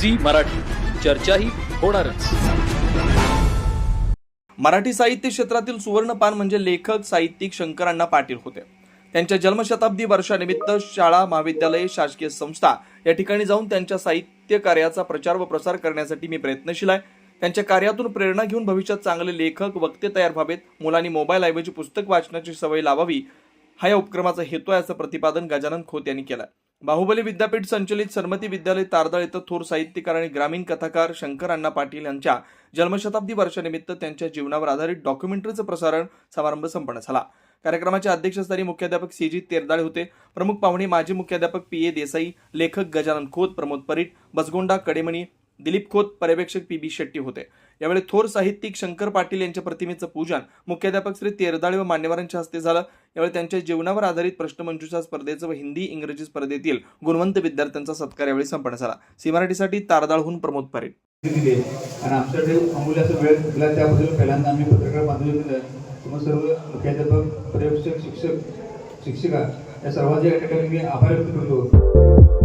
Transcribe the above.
Zee Marathi. चर्चाही होणारच. मराठी साहित्य क्षेत्रातील सुवर्णपान म्हणजे लेखक साहित्यिक शंकरांना पाटील होते. त्यांच्या जन्मशताब्दी वर्षानिमित्त शाळा महाविद्यालये शासकीय संस्था या ठिकाणी जाऊन त्यांच्या साहित्य कार्याचा प्रचार व प्रसार करण्यासाठी मी प्रयत्नशील आहे. त्यांच्या कार्यातून प्रेरणा घेऊन भविष्यात चांगले लेखक वक्ते तयार व्हावेत. मुलांनी मोबाईल ऐवजी पुस्तक वाचण्याची सवय लावावी. हा या उपक्रमाचा हेतू आहे असं प्रतिपादन गजानन खोत यांनी केलं बाहुबली विद्यापीठ संचलित सरमती विद्यालय तारदळ इथं थोर साहित्यकार आणि ग्रामीण कथाकार शंकर अण्णा पाटील यांच्या जन्मशताब्दी वर्षानिमित्त त्यांच्या जीवनावर आधारित डॉक्युमेंटरीचं प्रसारण समारंभ संपन्न झाला. कार्यक्रमाच्या अध्यक्षस्थानी मुख्याध्यापक सी जी तेरदाळे होते. प्रमुख पाहुणे माजी मुख्याध्यापक पी ए देसाई लेखक गजानन खोत प्रमोद परीट बसगोंडा कडेमणी दिलीप खोत पर्यवेक्षक पी बी शेट्टी होते. यावेळी थोर साहित्यिक शंकर पाटील यांच्या प्रतिमेचं पूजन मुख्याध्यापक श्री तेरदाळे व मान्यवरांच्या हस्ते झालं. यावेळी त्यांच्या जीवनावर आधारित प्रश्नमंजुषा स्पर्धेचं व हिंदी इंग्रजी स्पर्धेतील गुणवंत विद्यार्थ्यांचा सत्कार यावेळी संपन्न झाला. सी मराठीसाठी तारदाळहून प्रमोद परीट दिली आणि आमच्याकडे अमूल्याचा वेळ दिला त्याबद्दल पहिल्यांदा आम्ही पत्रकार बांधून दिलं तुम्हाला सर्व मुख्याध्यापक पर्यवेक्षक शिक्षक शिक्षिका या सर्वांच्या या ठिकाणी मी आभार व्यक्त करतो.